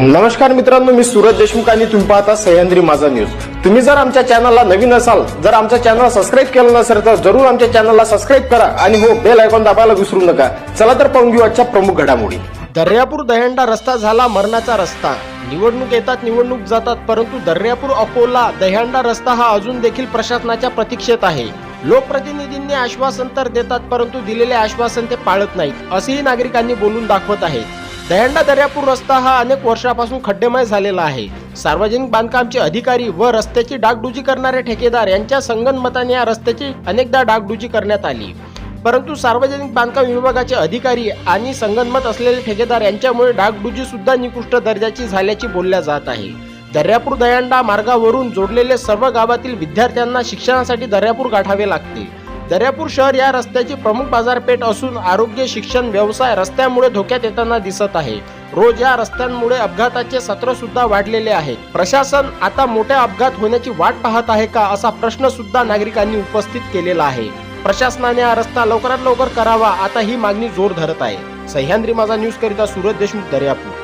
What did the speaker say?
नमस्कार मित्रांनो मी सूरज देशमुख आणि तुम्ही पाहता सह्याद्री माझा न्यूज तुम्ही जर आमच्या चॅनलला नवीन असाल जर आमच्या चॅनल सबस्क्राईब केलं नसेल तर जरूर आमच्या चॅनलला सबस्क्राईब करा आणि हो बेल आयकॉन दाबायला विसरू नका. चला तर पाहून घेऊ आजच्या प्रमुख घडामोडी. दर्यापूर दहंडा रस्ता झाला मरणाचा रस्ता. निवडणूक येतात निवडणूक जातात परंतु दर्यापूर अकोला दह्यांडा रस्ता हा अजून देखील प्रशासनाच्या प्रतीक्षेत आहे. लोकप्रतिनिधींनी आश्वासन तर देतात परंतु दिलेले आश्वासन ते पाळत नाहीत असेही नागरिकांनी बोलून दाखवत आहेत. दहंडा दर्यापूर रस्ता हा अनेक वर्षापासून खड्डेमय झालेला आहे. सार्वजनिक बांधकामचे अधिकारी व रस्त्याची डागडुजी करणारे ठेकेदार यांच्या संगनमताने या रस्त्याची अनेकदा डागडुजी करण्यात आली. परंतु सार्वजनिक बांधकाम विभागाचे अधिकारी आणि संगनमत असलेले ठेकेदार यांच्यामुळे डागडुजी सुद्धा निकृष्ट दर्जाची झाल्याची बोलल्या जात आहे. दर्यापूर दयांडा मार्गावरून जोडलेले सर्व गावातील विद्यार्थ्यांना शिक्षणासाठी दर्यापूर गाठावे लागते. दर्यापूर शहर या रस्त्याची प्रमुख बाजारपेठ असून आरोग्य शिक्षण व्यवसाय रस्त्यामुळे धोक्यात येताना दिसत आहे. रोज या रस्त्यांमुळे अपघाताचे सत्र सुद्धा वाढलेले आहे प्रशासन आता मोठ्या अपघात होण्याची वाट पाहत आहे का असा प्रश्न सुद्धा नागरिकांनी उपस्थित केलेला आहे. प्रशासनाने हा रस्ता लवकरात लवकर करावा आता ही मागणी जोर धरत आहे. सह्याद्री माझा न्यूज करिता सुरज देशमुख दर्यापूर.